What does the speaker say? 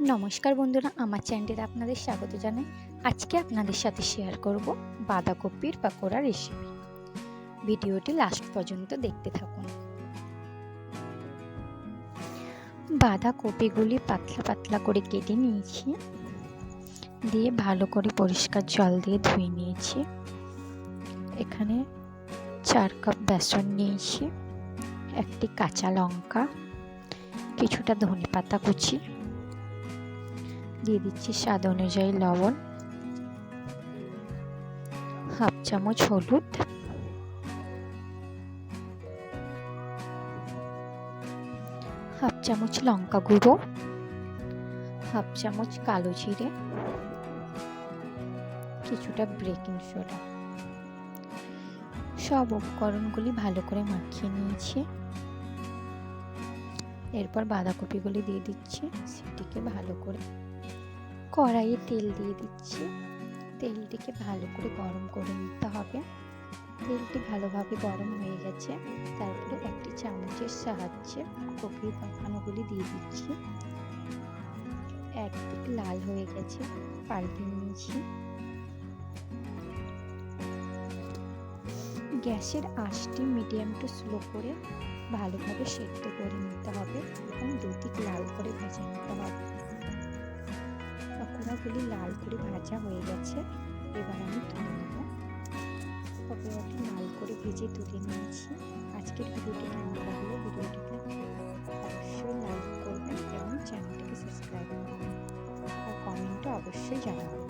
নমস্কার বন্ধুরা, আমার চ্যানেলে আপনাদের স্বাগত জানাই। আজকে আপনাদের সাথে শেয়ার করব বাঁধাকপির পাকোড়া রেসিপি ভিডিওটি লাস্ট পর্যন্ত দেখতে থাকুন। বাঁধাকপিগুলি পাতলা পাতলা করে কেটে নিয়েছি। দিয়ে ভালো করে পরিষ্কার জল দিয়ে ধুয়ে নিয়েছি। এখানে চার কাপ বেসন নিয়েছি, একটি কাঁচা লঙ্কা, কিছুটা ধনে পাতা কুচি দিয়ে দিচ্ছি স্বাদ অনুযায়ী লবণ। হাফ চামচ হলুদ। হাফ চামচ লঙ্কা গুঁড়ো। হাফ চামচ কালো জিরে। কিছুটা বেকিং সোডা। সব উপকরণগুলি ভালো করে মাখিয়ে নিয়েছি। এরপর বাঁধাকপিগুলি দিয়ে দিচ্ছি, সেটিকে ভালো করে কড়াইয়ে তেল দিয়ে দিচ্ছি। তেলটিকে ভালো করে গরম করে নিতে হবে। তেলটি ভালোভাবে গরম হয়ে গেছে, তারপরে একটি চামচের সাহায্যে কপির পাখানোগুলি দিয়ে দিচ্ছি। একদিক লাল হয়ে গেছে, পাল্টে নিয়েছি। গ্যাসের আঁচটি মিডিয়াম টু স্লো করে ভালোভাবে সেদ্ধ করে নিতে হবে এবং দুদিক লাল করে ভেজে নিতে হবে। পকোড়াগুলি লাল করে ভাজা হয়ে গেছে, এবার আমি তুলে নেব। পকোড়াটি লাল করে ভেজে তুলে নিয়েছি। আজকের ভিডিওটি কেমন লাগল ভিডিওটিকে অবশ্যই লাইক করবেন এবং চ্যানেলটিকে সাবস্ক্রাইব করবেন। আর কমেন্টও অবশ্যই জানাবেন।